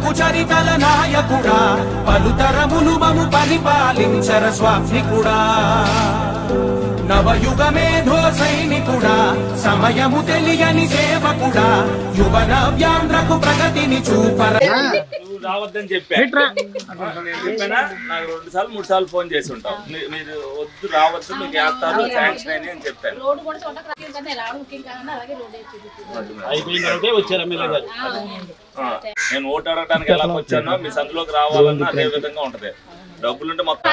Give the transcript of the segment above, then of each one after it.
ఘనమగు చరితల నాయకుడా. పలుతరములు మము పరిపాలించర స్వామికుడా నవయుగ మేధో సైనికుడా. సమయము తెలియని సేవకుడా. యువ నవ్యాంధ్రకు ప్రగతిని చూపర నువ్వు రావద్దని చెప్పా. నేను చెప్పానా? నాకు రెండు సార్లు మూడు సార్లు ఫోన్ చేసి ఉంటావు. మీ- మీరు వద్దు రావద్దు మీకు వేస్తారు శాంక్షన్ అయినాయి అని చెప్పాను. నేను ఓటు అడగడానికి ఎలా వచ్చానో మీ సందులోకి రావాలన్నా అదే విధంగా ఉంటది. డబ్బులుంటే మొత్తం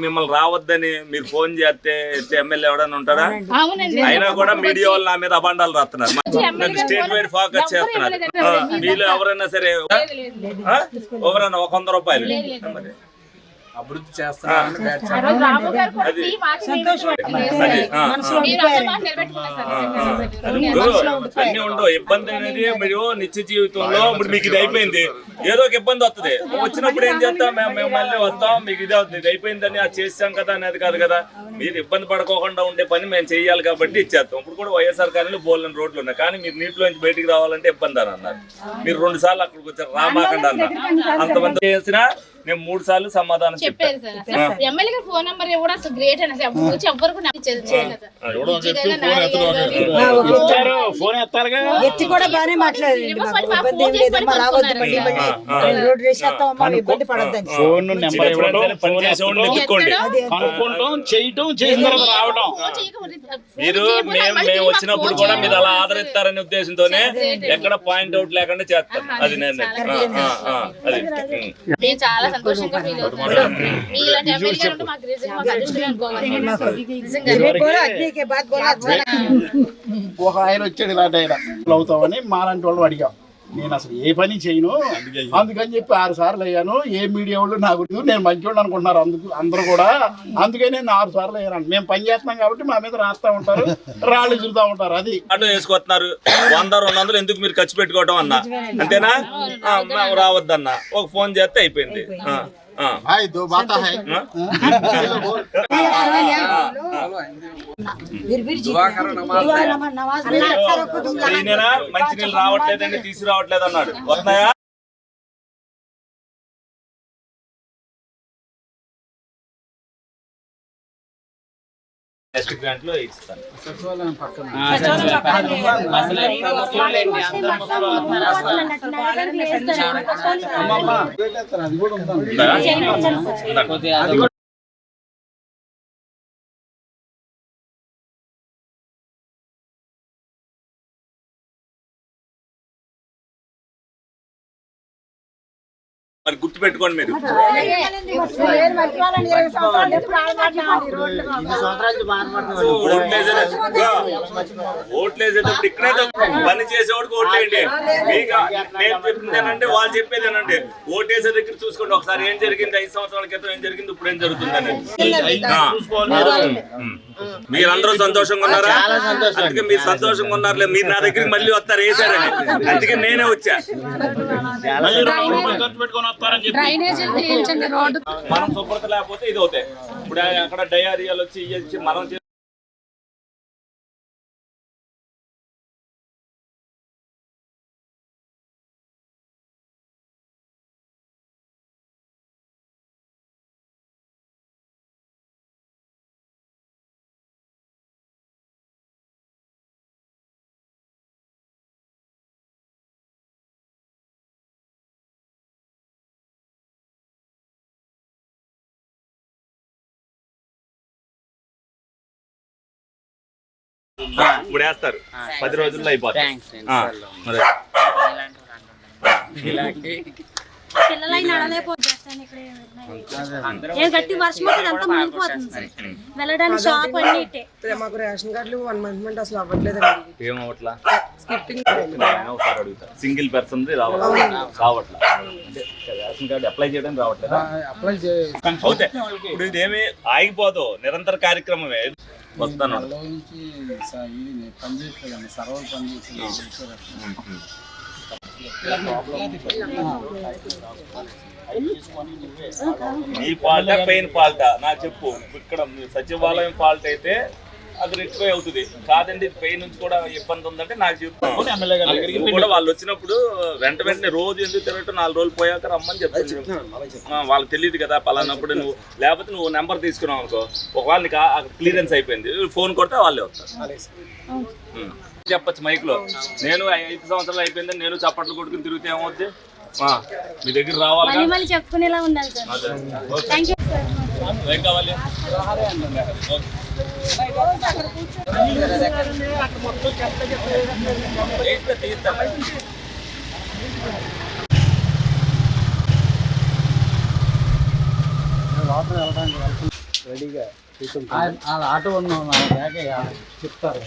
మిమ్మల్ని రావద్దని మీరు ఫోన్ చేస్తే ఎమ్మెల్యే ఎవడన్నా ఉంటారా అయినా కూడా మీడియా వాళ్ళు నా మీద అబండాలు రాస్తున్నారు. స్టేట్ వైడ్ ఫోకస్ చేస్తున్నారు. మీలో ఎవరైనా సరే ఆ? ఎవరైనా ఒక వంద రూపాయలు. అభివృద్ధి అన్న ఉండవు. ఇబ్బంది అనేది మీరు నిత్య జీవితంలో ఇప్పుడు మీకు ఇది అయిపోయింది. ఏదో ఒక ఇబ్బంది వస్తుంది వచ్చినప్పుడు ఏం చేస్తాం? మేము మేము మళ్ళీ వస్తాం. మీకు ఇది అవుతుంది. ఇది అయిపోయిందని అది చేసాం కదా అనేది కాదు కదా. మీరు ఇబ్బంది పడుకోకుండా ఉండే పని మేము చేయాలి కాబట్టి ఇచ్చేస్తాం. ఇప్పుడు కూడా వైఎస్ఆర్ కాలనీలో బోల్ని రోడ్లు ఉన్నాయి. కానీ మీరు నీటిలోంచి బయటికి రావాలంటే ఇబ్బంది అని అన్నారు. మీరు రెండు సార్లు అక్కడికి వచ్చారు. రామాకండి అన్నారు. అంతమంది చేసినా నేను మూడు సార్లు సమాధానం చెప్పాను చెప్పారు సార్ ఎమ్మెల్యే గారు ఫోన్ నెంబర్ కూడా అసలు గ్రేట్ అని అసలు వచ్చి ఎవ్వరు కూడా ఫోన్ ఎత్తి మాట్లాడండి ఫోన్ ఫోన్ నెంబర్ కనుక్కుంటాం చేయటం చేసిన తర్వాత రావడం. మీరు మేము మేము వచ్చినప్పుడు కూడా. మీరు అలా ఆదరిస్తారనే ఉద్దేశంతోనే ఎక్కడ పాయింట్ అవుట్ లేకుండా చేస్తాను అది నేను అది. చాలా సంతోషంగా ఫీల్ అవుతున్నాం ఉంటే మాకు నిజంగా. మాకు అనుకోవాలి ఒక ఆయన వచ్చాడు ఇలాంటి ఆయన. అవుతామని మాలాంటి వాళ్ళు అడిగాం. నేను అసలు ఏ పని చేయను. అందుకని చెప్పి ఆరు సార్లు అయ్యాను. ఏ మీడియా వాళ్ళు నా గురించి నేను మంచివాళ్ళు అనుకుంటున్నారు అందుకు అందరూ కూడా. అందుకే నేను ఆరు సార్లు అయ్యాను. మేము పని చేస్తున్నాం కాబట్టి మా మీద రాస్తా ఉంటారు రాళ్ళు చూస్తూ ఉంటారు అది. ఆటో వేసుకొస్తున్నారు. వంద రెండు వందలు ఎందుకు మీరు ఖర్చు పెట్టుకోవడం అన్న? అంతేనా? రావద్దన్న. ఒక ఫోన్ చేస్తే అయిపోయింది. దో బాతా హై. నమాజ్. ఈయనేనా? మంచినీళ్ళు రావట్లేదండి తీసుకురావట్లేదు అన్నాడు వస్తున్నాయా? నెక్స్ట్ గ్రాంట్లో ఇస్తాను అది కూడా మరి గుర్తు పెట్టుకోండి మీరు ఓట్లేసేటప్పుడు ఇక్కడే పని చేసేవాడికి ఓట్లేయండి. మీకు నేను చెప్పిందేనంటే వాళ్ళు చెప్పేదేనండి ఓటేసే దగ్గర చూసుకోండి. ఒకసారి ఏం జరిగింది? ఐదు సంవత్సరాల క్రితం ఏం జరిగింది? ఇప్పుడు ఏం జరుగుతుందని. మీరందరూ సంతోషంగా ఉన్నారా? అందుకే మీరు సంతోషంగా ఉన్నారులే. మీరు నా దగ్గరికి మళ్ళీ వస్తారు వేసారని అందుకే నేనే వచ్చా. చెప్పి మనం శుభ్రత లేకపోతే ఇది అవుతాయి. ఇప్పుడు అక్కడ డయారియాలు వచ్చి మనం ఇప్పుడు వేస్తారు పది రోజుల్లో ఇక్కడ ఏం గట్టి వర్షం అంతా మునిగిపోతుంది సార్. వెళ్ళడానికి షాప్ ఇప్పుడు మాకు రేషన్ కార్డులు వన్ మంత్ అసలు అవ్వట్లేదండి. ఏం స్కిప్పింగ్ సింగిల్ పర్సన్ రావట్లా? రావట్లా? అంటే రేషన్ కార్డు అప్లై చేయడం రావట్లేదా? అప్లై చేసి అవుతే ఇప్పుడు ఇదేమి ఆగిపోదు. నిరంతర కార్యక్రమమే. వస్తాను. నీ ఫాల్టా పెయిన్ ఫాల్టా నాకు చెప్పు. ఇక్కడ సచివాలయం ఫాల్ట్ అయితే రెక్టిఫై అవుతుంది. కాదండి పెయిన్ నుంచి కూడా ఇబ్బంది ఉందంటే నాకు చెప్పు నువ్వు కూడా వాళ్ళు వచ్చినప్పుడు వెంట వెంటనే రోజు ఎందుకు తిరగటం నాలుగు రోజులు పోయాక రమ్మని చెప్తాను వాళ్ళకి తెలియదు కదా పలానప్పుడు నువ్వు లేకపోతే నువ్వు నెంబర్ తీసుకున్నావు అనుకో ఒకవేళ నీకు క్లియరెన్స్ అయిపోయింది ఫోన్ కొడితే వాళ్ళే వస్తారు. చెప్పచ్చు మైక్లో నేను ఐదు సంవత్సరాలు అయిపోయింది నేను చప్పట్లు కొడుకుని తిరిగితే ఏమవుద్ది? మీ దగ్గర రావాలి ఏం కావాలి? రెడీగా ఆటో ఉన్నాం చెప్తారు.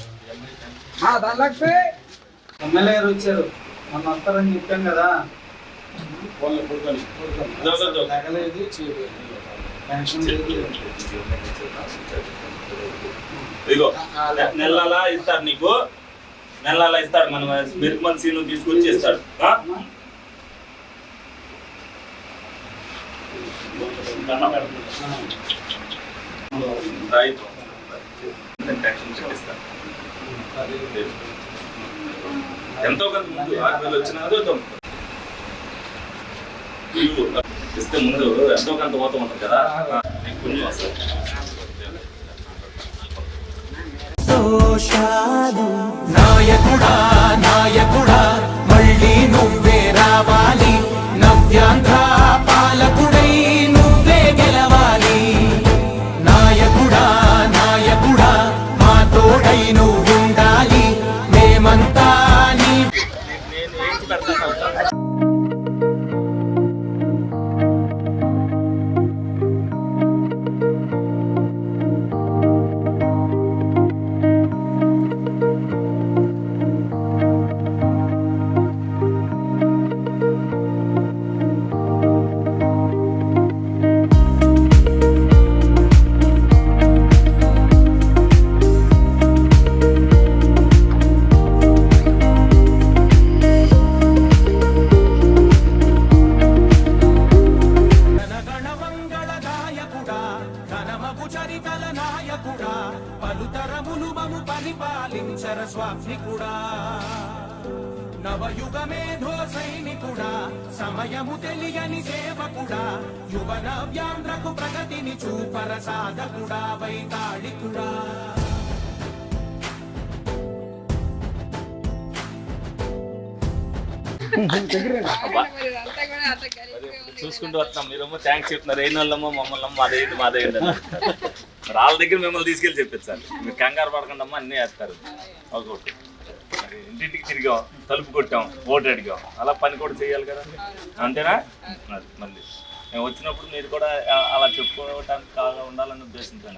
ఎమ్మెల్యే గారు వచ్చారు. మొన్న వస్తారని చెప్పాం కదా. తగలేదు ఇగో నెలలా ఇస్తారు నీకు. నెలలా ఇస్తాడు మన మిరుకుమన్ సీను తీసుకొచ్చి ఇస్తాడు రైతు ఎంతో కొంత ముందు ఆరు వేలు వచ్చినదో ఇస్తే ముందు ఎంతో కొంత పోతూ ఉంటుంది కదా. నీకు పుణ్యం వస్తుంది. దోషాలు నాయకుడా నాయకుడా చూసుకుంటూ వస్తాం మీరేమో థ్యాంక్స్ చెప్తున్నారు. ఏ వాళ్ళమో మమ్మల్ని మాదే ఇది మాదే ఇది అని అంటారు. మరి వాళ్ళ దగ్గర మిమ్మల్ని తీసుకెళ్ళి చెప్పించాలి మీరు కంగారు పడకుండా అమ్మా అన్నీ వేస్తారు. ఒకటి. మరి ఇంటింటికి తిరిగాం తలుపు కొట్టాం ఓటు అడిగాం. అలా పని కూడా చేయాలి కదా. అంతేనా? మరి మళ్ళీ. మేము వచ్చినప్పుడు మీరు కూడా అలా చెప్పుకోవడానికి కాగా ఉండాలని ఉద్దేశంతో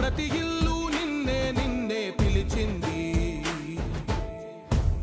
ప్రతి ఇల్లు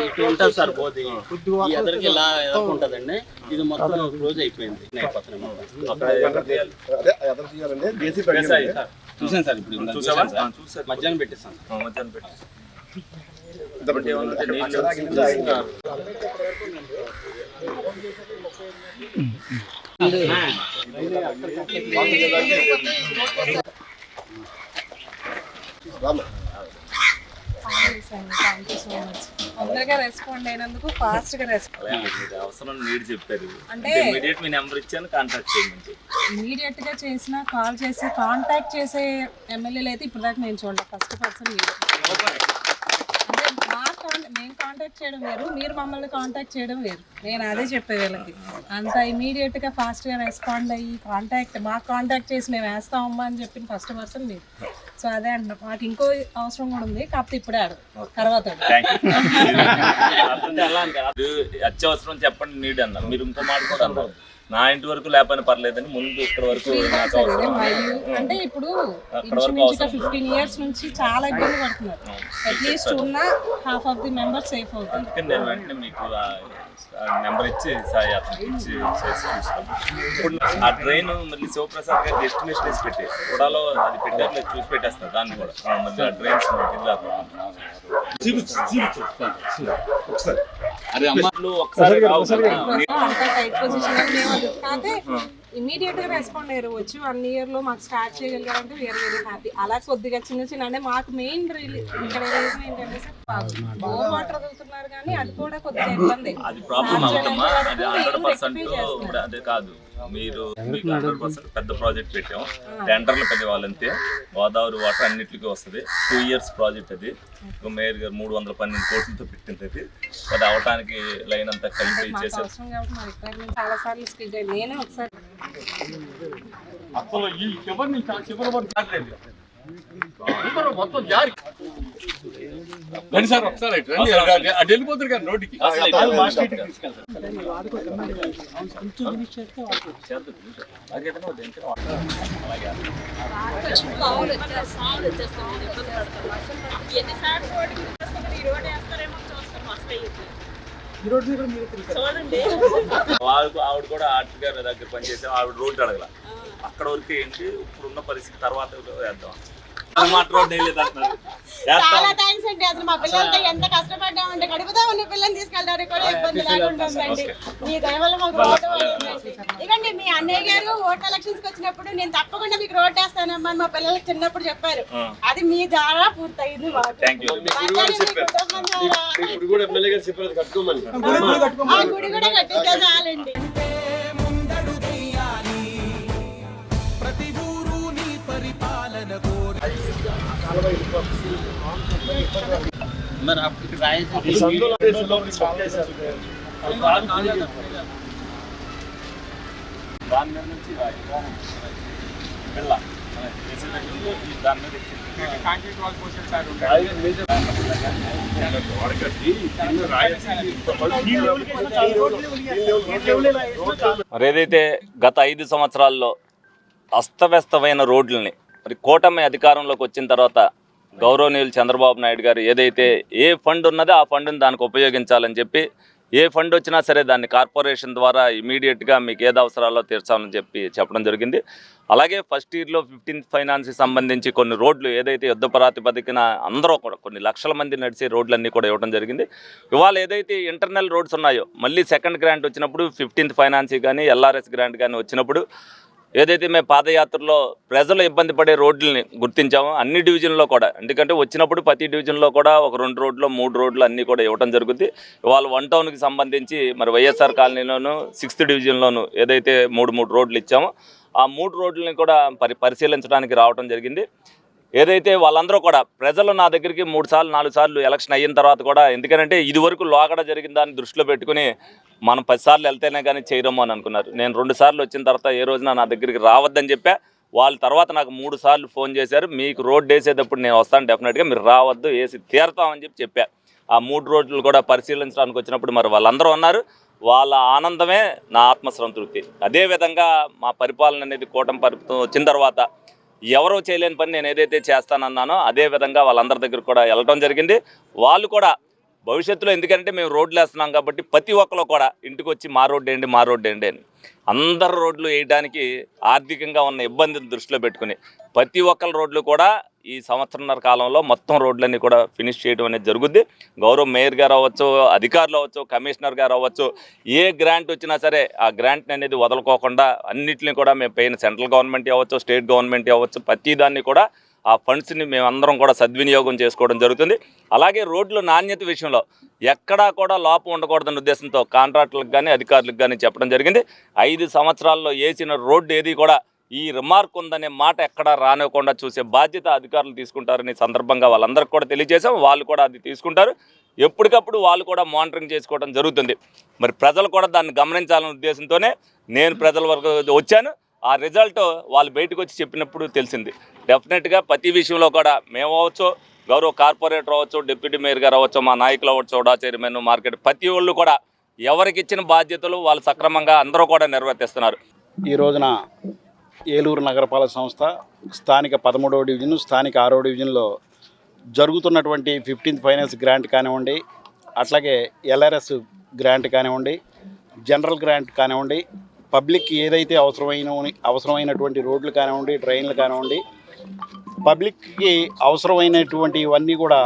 ఇటు ఉంటుంది సార్. పోతే ఈ ఎదరికి ఇలా ఉంటుందండి. ఇది మొత్తం క్లోజ్ అయిపోయింది. చూసాను సార్ ఇప్పుడు. ఆ, చూసాను. మధ్యాహ్నం పెట్టేస్తాను. ఇప్పుడు ఏముందంటే నీళ్ళు తొందరగా రెస్పాండ్ అయినందుకు ఫాస్ట్గా రెస్పాండ్ అవసరం నీడ్ చెప్పారు. అంటే- ఇమీడియట్ మీ నెంబర్ ఇచ్చాను కాంటాక్ట్ చేయండి ఇమీడియట్గా చేసిన కాల్ చేసి కాంటాక్ట్ చేసే ఎమ్మెల్యేలు అయితే ఇప్పుడు దాకా నేను చూడలేదు. ఫస్ట్ పర్సన్ మీరు మేము కాంటాక్ట్ చేయడం వేరు మీరు మమ్మల్ని కాంటాక్ట్ చేయడం వేరు. నేను అదే చెప్పే వీళ్ళకి. అంత ఇమీడియట్గా ఫాస్ట్గా రెస్పాండ్ అయ్యి కాంటాక్ట్ మాకు కాంటాక్ట్ చేసి మేము వేస్తామమ్మా అని చెప్పిన ఫస్ట్ పర్సన్ మీరు. సో అదే అంటున్నా. మాకు ఇంకో అవసరం కూడా ఉంది కాకపోతే ఇప్పుడే ఆడు తర్వాత అత్యవసరం చెప్పండి నీడ్ అన్న మీరు ఇంకో మాట కూడా అన్నారు నా ఇంటి వరకు లేకపోయినా పర్లేదని ముందు ఇక్కడ వరకు నాకు అవసరం. అంటే ఇప్పుడు అక్కడ వరకు ఇంచుమించుగా ఫిఫ్టీన్ ఇయర్స్ నుంచి చాలా ఇబ్బంది పడుతున్నారు. అట్లీస్ట్ ఉన్న half of the members safe అవుతారు. అందుకని నేను వెంటనే మీకు నెంబర్ ఇచ్చి సాయి అతనికి ఇచ్చి చేసి ఇప్పుడు ఆ ట్రైన్ మళ్ళీ శివప్రసాద్ గారి డెస్టినేషన్ వేసి పెట్టి. కూడాలో అది పెట్టారు లేదు చూసి పెట్టేస్తారు. దాన్ని కూడా. మళ్ళీ ఆ ట్రైన్స్ ఇది కాకుండా ఒకసారి. మేము అది కాకపోతే ఇమీడియట్గా రెస్పాండ్ అయ్యారు. వచ్చి వన్ ఇయర్లో మాకు స్టార్ట్ చేయగలిగారంటే వేరే వేరే హ్యాపీ అలా కొద్దిగా చిన్న చిన్న అంటే మాకు మెయిన్ ఇక్కడ రీజన్ ఏంటంటే బోర్ వాటర్ వదులుతున్నారు కానీ అది కూడా కొద్దిగా ఇబ్బంది. అది ప్రాబ్లం అవుతుందమ్మా అది హండ్రెడ్ పర్సెంట్ ఇప్పుడు అదే కాదు. మీరు పెద్ద ప్రాజెక్ట్ పెట్టాం. టెండర్లు పెద్ద వాళ్ళంతే. గోదావరి వాటర్ అన్నిటికీ వస్తుంది. టూ ఇయర్స్ ప్రాజెక్ట్ అది. మేయర్ గారు మూడు వందల పన్నెండు కోట్లతో పెట్టింది అది. అది అవటానికి లైన్ అంతా కలిపి చేశారు. అవసరం కాబట్టి మా రిక్వైర్మెంట్ చాలా సార్లు స్కిల్ అయ్యింది నేనే ఒకసారి చూడండి ఆవిడ ఆవిడ కూడా ఆర్ట్ గారి దగ్గర పనిచేసాం ఆవిడ రోడ్డు అడగల. అక్కడ వరకు ఏంటి? ఇప్పుడున్న పరిస్థితి తర్వాత వేద్దాం. చాలా థ్యాంక్స్ అండి. అసలు మా పిల్లలతో ఎంత కష్టపడ్డామంటే ఉన్న పిల్లల్ని తీసుకెళ్ళడానికి కూడా ఇబ్బంది లేకుండా ఉందండి. మీ మాకు రోడ్డు మీ అన్నయ్య గారు ఓట్ ఎలక్షన్స్కి వచ్చినప్పుడు నేను తప్పకుండా మీకు రోడ్ వేస్తానమ్మా అని మా పిల్లలకి చిన్నప్పుడు చెప్పారు. అది మీ ద్వారా పూర్తయింది గుడి కూడా చాలండి. ప్రతి ఊరు నీ పరిపాలన కోరి మరి అప్పుడు దాని మీద నుంచి ఏదైతే గత ఐదు సంవత్సరాల్లో అస్తవ్యస్తమైన రోడ్లని మరి కూటమి అధికారంలోకి వచ్చిన తర్వాత గౌరవనీయులు చంద్రబాబు నాయుడు గారు ఏదైతే ఏ ఫండ్ ఉన్నదో ఆ ఫండ్ని దానికి ఉపయోగించాలని చెప్పి ఏ ఫండ్ వచ్చినా సరే దాన్ని కార్పొరేషన్ ద్వారా ఇమీడియట్గా మీకు ఏది అవసరాలో తీర్చాలని చెప్పి చెప్పడం జరిగింది. అలాగే ఫస్ట్ ఇయర్లో ఫిఫ్టీన్త్ ఫైనాన్స్కి సంబంధించి కొన్ని రోడ్లు ఏదైతే యుద్ధ ప్రాతిపదికన అందరూ కూడా కొన్ని లక్షల మంది నడిచే రోడ్లన్నీ కూడా ఇవ్వడం జరిగింది. ఇవాళ ఏదైతే ఇంటర్నల్ రోడ్స్ ఉన్నాయో మళ్ళీ సెకండ్ గ్రాంట్ వచ్చినప్పుడు ఫిఫ్టీన్త్ ఫైనాన్స్ కానీ ఎల్ఆర్ఎస్ గ్రాంట్ కానీ వచ్చినప్పుడు ఏదైతే మేము పాదయాత్రలో ప్రజలు ఇబ్బంది పడే రోడ్లని గుర్తించామో అన్ని డివిజన్లో కూడా. ఎందుకంటే వచ్చినప్పుడు ప్రతి డివిజన్లో కూడా ఒక రెండు రోడ్లు మూడు రోడ్లు అన్నీ కూడా ఇవ్వడం జరుగుతుంది ఇవాళ వన్ టౌన్కి సంబంధించి మరి వైఎస్ఆర్ కాలనీలోను సిక్స్త్ డివిజన్లోను ఏదైతే మూడు మూడు రోడ్లు ఇచ్చామో ఆ మూడు రోడ్లని కూడా పరి పరిశీలించడానికి రావడం జరిగింది. ఏదైతే వాళ్ళందరూ కూడా ప్రజలు నా దగ్గరికి మూడు సార్లు నాలుగు సార్లు ఎలక్షన్ అయిన తర్వాత కూడా ఎందుకంటే ఇది వరకు లోగడ జరిగిన దాన్ని దృష్టిలో పెట్టుకుని మనం పదిసార్లు వెళ్తేనే కానీ చేయరమ్మో అని అనుకున్నారు. నేను రెండు సార్లు వచ్చిన తర్వాత ఏ రోజున నా దగ్గరికి రావద్దని చెప్పా. వాళ్ళ తర్వాత నాకు మూడు సార్లు ఫోన్ చేశారు. మీకు రోడ్డు వేసేటప్పుడు నేను వస్తాను డెఫినెట్గా మీరు రావద్దు వేసి తీరతామని చెప్పి చెప్పా. ఆ మూడు రోడ్లు కూడా పరిశీలించడానికి వచ్చినప్పుడు మరి వాళ్ళందరూ ఉన్నారు. వాళ్ళ ఆనందమే నా ఆత్మసంతృప్తి. అదేవిధంగా మా పరిపాలన అనేది కూటమి పరిపాలన వచ్చిన తర్వాత ఎవరో చేయలేని పని నేను ఏదైతే చేస్తానన్నానో అదే విధంగా వాళ్ళందరి దగ్గర కూడా వెళ్ళటం జరిగింది. వాళ్ళు కూడా భవిష్యత్తులో ఎందుకంటే మేము రోడ్లు వేస్తున్నాం కాబట్టి ప్రతి ఒక్కరు కూడా ఇంటికి వచ్చి మా రోడ్డు ఏంటి మా రోడ్డు ఏంటి అని అందరు రోడ్లు వేయడానికి ఆర్థికంగా ఉన్న ఇబ్బందిని దృష్టిలో పెట్టుకుని ప్రతి ఒక్కరి రోడ్లు కూడా ఈ సంవత్సరంన్నర కాలంలో మొత్తం రోడ్లన్నీ కూడా ఫినిష్ చేయడం అనేది జరుగుద్ది. గౌరవ మేయర్ గారు అవ్వచ్చు అధికారులు అవ్వచ్చు కమిషనర్ గారు అవ్వచ్చు ఏ గ్రాంట్ వచ్చినా సరే ఆ గ్రాంట్ అనేది వదులుకోకుండా అన్నింటినీ కూడా మేము పైన సెంట్రల్ గవర్నమెంట్ అవ్వచ్చు స్టేట్ గవర్నమెంట్ అవ్వచ్చు ప్రతి దాన్ని కూడా ఆ ఫండ్స్ని మేమందరం కూడా సద్వినియోగం చేసుకోవడం జరుగుతుంది. అలాగే రోడ్ల నాణ్యత విషయంలో ఎక్కడా కూడా లోపం ఉండకూడదన్న ఉద్దేశంతో కాంట్రాక్టర్లకు కానీ అధికారులకు కానీ చెప్పడం జరిగింది. ఐదు సంవత్సరాల్లో వేసిన రోడ్డు ఏది కూడా ఈ రిమార్క్ ఉందనే మాట ఎక్కడా రానివ్వకుండా చూసే బాధ్యత అధికారులు తీసుకుంటారని సందర్భంగా వాళ్ళందరికీ కూడా తెలియజేశాం. వాళ్ళు కూడా అది తీసుకుంటారు. ఎప్పటికప్పుడు వాళ్ళు కూడా మానిటరింగ్ చేసుకోవడం జరుగుతుంది. మరి ప్రజలు కూడా దాన్ని గమనించాలనే ఉద్దేశంతోనే నేను ప్రజల వరకు వచ్చాను. ఆ రిజల్ట్ వాళ్ళు బయటకు వచ్చి చెప్పినప్పుడు తెలిసింది. డెఫినెట్గా ప్రతి విషయంలో కూడా మేము అవ్వచ్చు గౌరవ కార్పొరేటర్ అవ్వచ్చు డిప్యూటీ మేయర్ గారు అవ్వచ్చు మా నాయకులు అవ్వచ్చు చౌడా చైర్మన్ మార్కెట్ ప్రతి ఒళ్ళు కూడా ఎవరికి ఇచ్చిన బాధ్యతలు వాళ్ళు సక్రమంగా అందరూ కూడా నిర్వర్తిస్తున్నారు. ఈ రోజున ఏలూరు నగరపాలక సంస్థ స్థానిక పదమూడవ డివిజన్ స్థానిక ఆరో డివిజన్లో జరుగుతున్నటువంటి ఫిఫ్టీన్త్ ఫైనాన్స్ గ్రాంట్ కానివ్వండి అట్లాగే ఎల్ఆర్ఎస్ గ్రాంట్ కానివ్వండి జనరల్ గ్రాంట్ కానివ్వండి పబ్లిక్ ఏదైతే అవసరమైన అవసరమైనటువంటి రోడ్లు కానివ్వండి ట్రైన్లు కానివ్వండి పబ్లిక్కి అవసరమైనటువంటి ఇవన్నీ కూడా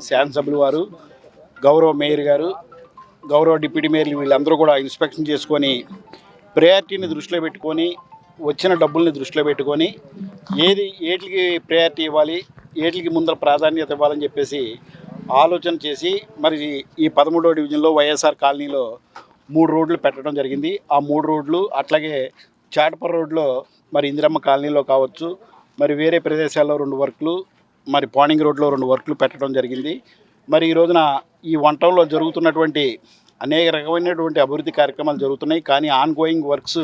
శాసనసభ్యులు వారు గౌరవ మేయర్ గారు గౌరవ డిప్యూటీ మేయర్లు వీళ్ళందరూ కూడా ఇన్స్పెక్షన్ చేసుకొని ప్రయారిటీని దృష్టిలో పెట్టుకొని వచ్చిన డబ్బుల్ని దృష్టిలో పెట్టుకొని ఏది ఏటికి ప్రయారిటీ ఇవ్వాలి ఏటికి ముందర ప్రాధాన్యత ఇవ్వాలని చెప్పేసి ఆలోచన చేసి మరి ఈ పదమూడో డివిజన్లో వైఎస్ఆర్ కాలనీలో మూడు రోడ్లు పెట్టడం జరిగింది. ఆ మూడు రోడ్లు అట్లాగే చాటపర రోడ్లో మరి ఇందిరమ్మ కాలనీలో కావచ్చు మరి వేరే ప్రదేశాల్లో రెండు వర్క్లు మరి పానింగ్ రోడ్లో రెండు వర్క్లు పెట్టడం జరిగింది. మరి ఈ రోజున ఈ వంటంలో జరుగుతున్నటువంటి అనేక రకమైనటువంటి అభివృద్ధి కార్యక్రమాలు జరుగుతున్నాయి. కానీ ఆన్ గోయింగ్ వర్క్స్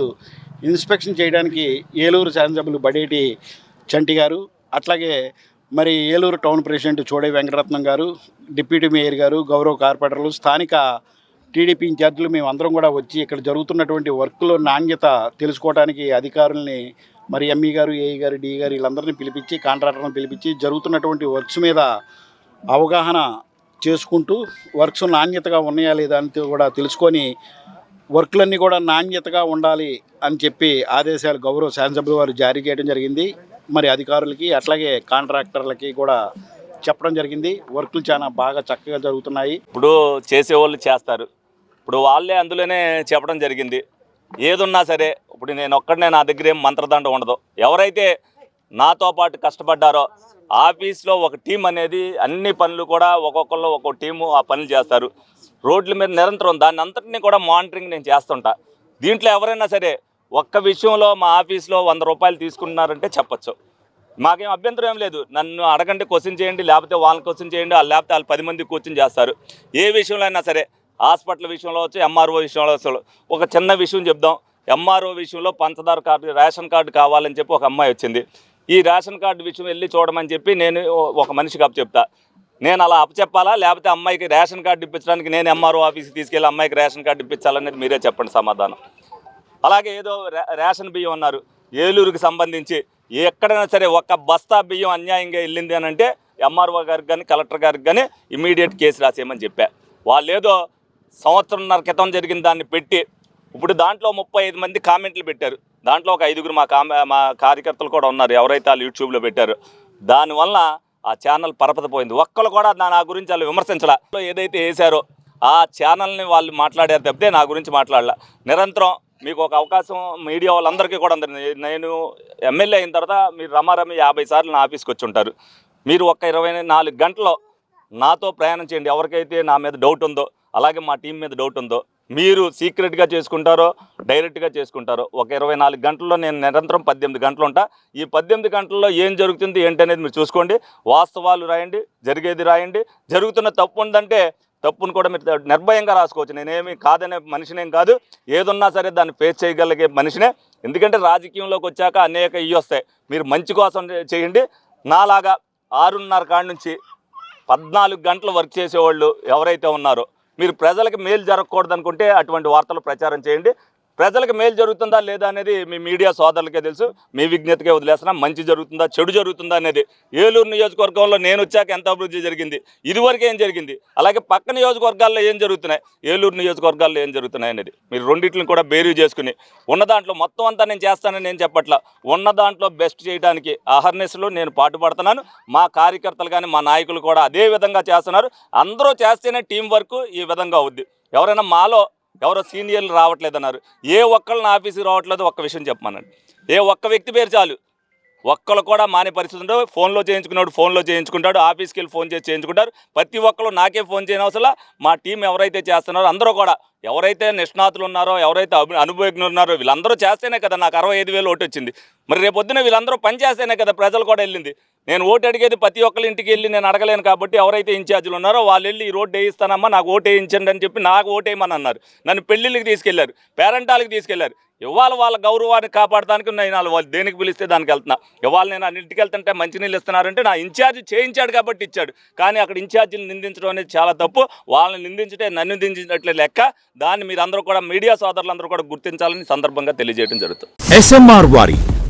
ఇన్స్పెక్షన్ చేయడానికి ఏలూరు శాసనసభ్యులు బడేటి చంటి గారు అట్లాగే మరి ఏలూరు టౌన్ ప్రెసిడెంట్ చోడే వెంకటరత్నం గారు డిప్యూటీ మేయర్ గారు గౌరవ కార్పొరేటర్లు స్థానిక టీడీపీ ఇన్ఛార్జీలు మేము అందరం కూడా వచ్చి ఇక్కడ జరుగుతున్నటువంటి వర్క్లో నాణ్యత తెలుసుకోవడానికి అధికారుల్ని మరి ఎంఈ గారు ఏఈ గారు డి గారు వీళ్ళందరినీ పిలిపించి కాంట్రాక్టర్ని పిలిపించి జరుగుతున్నటువంటి వర్క్స్ మీద అవగాహన చేసుకుంటూ వర్క్స్ నాణ్యతగా ఉన్నాయా లేదా అని కూడా తెలుసుకొని వర్క్లన్నీ కూడా నాణ్యతగా ఉండాలి అని చెప్పి ఆదేశాలు గౌరవ శాసనసభ్యుల వారు జారీ చేయడం జరిగింది. మరి అధికారులకి అట్లాగే కాంట్రాక్టర్లకి కూడా చెప్పడం జరిగింది. వర్క్లు చాలా బాగా చక్కగా జరుగుతున్నాయి. ఇప్పుడు చేసేవాళ్ళు చేస్తారు. ఇప్పుడు వాళ్ళే అందులోనే చెప్పడం జరిగింది. ఏదున్నా సరే ఇప్పుడు నేను ఒక్కడనే నా దగ్గర ఏం మంత్రదండ ఉండదు. ఎవరైతే నాతో పాటు కష్టపడ్డారో ఆఫీస్లో ఒక టీం అనేది అన్ని పనులు కూడా ఒక్కొక్కళ్ళు ఒక్కొక్క టీము ఆ పనులు చేస్తారు. రోడ్ల మీద నిరంతరం దాన్ని అంతటినీ కూడా మానిటరింగ్ నేను చేస్తుంటా. దీంట్లో ఎవరైనా సరే ఒక్క విషయంలో మా ఆఫీస్లో వంద రూపాయలు తీసుకుంటున్నారంటే చెప్పొచ్చు. మాకేం అభ్యంతరం ఏం లేదు. నన్ను అడగండి క్వశ్చన్ చేయండి లేకపోతే వాళ్ళని క్వశ్చన్ చేయండి వాళ్ళు లేకపోతే వాళ్ళు పది మంది క్వశ్చన్ చేస్తారు. ఏ విషయంలో అయినా సరే హాస్పిటల్ విషయంలో వచ్చి ఎంఆర్ఓ విషయంలో అసలు ఒక చిన్న విషయం చెప్దాం. ఎంఆర్ఓ విషయంలో పంచదార కార్డు రేషన్ కార్డు కావాలని చెప్పి ఒక అమ్మాయి వచ్చింది. ఈ రేషన్ కార్డు విషయం వెళ్ళి చూడమని చెప్పి నేను ఒక మనిషి అప్పు చెప్తా నేను అలా అప్పచెప్పాలా? లేకపోతే అమ్మాయికి రేషన్ కార్డు ఇప్పించడానికి నేను ఎంఆర్ఓ ఆఫీస్కి తీసుకెళ్ళి అమ్మాయికి రేషన్ కార్డు ఇప్పించాలనేది మీరే చెప్పండి సమాధానం. అలాగే ఏదో రేషన్ బియ్యం అన్నారు. ఏలూరుకి సంబంధించి ఎక్కడైనా సరే ఒక్క బస్తా బియ్యం అన్యాయంగా వెళ్ళింది అని అంటే ఎంఆర్ఓ గారికి కానీ కలెక్టర్ గారికి కానీ ఇమీడియట్ కేసు రాసేయమని చెప్పా. వాళ్ళు ఏదో సంవత్సరంన్నర క్రితం జరిగిన దాన్ని పెట్టి ఇప్పుడు దాంట్లో ముప్పై ఐదు మంది కామెంట్లు పెట్టారు. దాంట్లో ఒక ఐదుగురు మా కామె మా కార్యకర్తలు కూడా ఉన్నారు. ఎవరైతే వాళ్ళు యూట్యూబ్లో పెట్టారు. దానివల్ల ఆ ఛానల్ పరపతిపోయింది. ఒక్కరు కూడా నా నా గురించి వాళ్ళు విమర్శించలా. ఏదైతే వేశారో ఆ ఛానల్ని వాళ్ళు మాట్లాడారు తప్పితే నా గురించి మాట్లాడాల. నిరంతరం మీకు ఒక అవకాశం మీడియా వాళ్ళందరికీ కూడా ఉంది నేను ఎమ్మెల్యే అయిన తర్వాత మీరు రమారమి యాభై సార్లు నా ఆఫీస్కి వచ్చి ఉంటారు. మీరు ఒక ఇరవై నాలుగు గంటలో నాతో ప్రయాణం చేయండి. ఎవరికైతే నా మీద డౌట్ ఉందో అలాగే మా టీం మీద డౌట్ ఉందో మీరు సీక్రెట్గా చేసుకుంటారో డైరెక్ట్గా చేసుకుంటారో ఒక ఇరవై నాలుగు గంటల్లో నేను నిరంతరం పద్దెనిమిది గంటలు ఉంటా. ఈ పద్దెనిమిది గంటల్లో ఏం జరుగుతుంది ఏంటి అనేది మీరు చూసుకోండి. వాస్తవాలు రాయండి జరిగేది రాయండి. జరుగుతున్న తప్పు ఉందంటే తప్పును కూడా మీరు నిర్భయంగా రాసుకోవచ్చు. నేనేమి కాదనే మనిషినేం కాదు. ఏదున్నా సరే దాన్ని ఫేస్ చేయగలిగే మనిషినే. ఎందుకంటే రాజకీయంలోకి వచ్చాక అనేక ఇవి వస్తాయి. మీరు మంచి కోసం చేయండి. నాలాగా ఆరున్నర కాడ నుంచి పద్నాలుగు గంటలు వర్క్ చేసేవాళ్ళు ఎవరైతే ఉన్నారో మీరు ప్రజలకు మేలు జరగకూడదు అనుకుంటే అటువంటి వార్తలు ప్రచారం చేయండి. ప్రజలకు మేలు జరుగుతుందా లేదా అనేది మీ మీడియా సోదరులకే తెలుసు. మీ విజ్ఞతకే వదిలేస్తున్నా మంచి జరుగుతుందా చెడు జరుగుతుందా అనేది. ఏలూరు నియోజకవర్గంలో నేను వచ్చాక ఎంత అభివృద్ధి జరిగింది ఇదివరకు ఏం జరిగింది అలాగే పక్క నియోజకవర్గాల్లో ఏం జరుగుతున్నాయి ఏలూరు నియోజకవర్గాల్లో ఏం జరుగుతున్నాయి అనేది. మీరు రెండింటిని కూడా బేరీ చేసుకుని ఉన్న దాంట్లో మొత్తం అంతా నేను చేస్తానని నేను చెప్పట్లా. ఉన్న దాంట్లో బెస్ట్ చేయడానికి అహర్నెస్లో నేను పాటుపడుతున్నాను మా కార్యకర్తలు కానీ మా నాయకులు కూడా అదే విధంగా చేస్తున్నారు. అందరూ చేస్తేనే టీం వర్క్ ఈ విధంగా అవుద్ది. ఎవరైనా మాలో ఎవరో సీనియర్లు రావట్లేదన్నారు. ఏ ఒక్కళ్ళని ఆఫీస్కి రావట్లేదు ఒక్క విషయం చెప్పమన్నాడు ఏ ఒక్క వ్యక్తి పేరు చాలు. ఒక్కళ్ళు కూడా మానే పరిస్థితి ఉండదు. ఫోన్లో చేయించుకున్నాడు ఫోన్లో చేయించుకుంటాడు. ఆఫీస్కి వెళ్ళి ఫోన్ చేసి చేయించుకుంటారు. ప్రతి ఒక్కరు నాకే ఫోన్ చేయని అవసరం మా టీం ఎవరైతే చేస్తున్నారో అందరూ కూడా ఎవరైతే నిష్ణాతులు ఉన్నారో ఎవరైతే అనుభవజ్ఞులు ఉన్నారో వీళ్ళందరూ చేస్తేనే కదా నాకు అరవై ఐదు వేలు ఓటు వచ్చింది. మరి రేపొద్దున వీళ్ళందరూ పని చేస్తేనే కదా ప్రజలు కూడా వెళ్ళింది. నేను ఓటు అడిగేది ప్రతి ఒక్కరి ఇంటికి వెళ్ళి నేను అడగలేను కాబట్టి ఎవరైతే ఇన్ఛార్జీలు ఉన్నారో వాళ్ళు వెళ్ళి ఈ రోడ్డు వేయిస్తానమ్మా నాకు ఓటు వేయించండి అని చెప్పి నాకు ఓటు వేయమని అన్నారు. నన్ను పెళ్ళిళ్ళకి తీసుకెళ్ళారు పేరెంటాలకు తీసుకెళ్ళారు. ఇవాళ వాళ్ళ గౌరవాన్ని కాపాడడానికి నేను వాళ్ళు దేనికి పిలిస్తే దానికి వెళ్తున్నా. ఇవాళ నేను అన్నింటికి ఇంటికి వెళ్తుంటే మంచినీళ్ళు ఇస్తున్నారంటే నా ఇన్ఛార్జ్ చేయించాడు కాబట్టి ఇచ్చాడు. కానీ అక్కడ ఇన్ఛార్జీని నిందించడం అనేది చాలా తప్పు. వాళ్ళని నిందించటే నన్ను నిందించినట్లే లెక్క. దాన్ని మీరందరూ కూడా మీడియా సోదరులందరూ కూడా గుర్తించాలని సందర్భంగా తెలియజేయడం జరుగుతుంది. ఎస్ఎంఆర్ వారి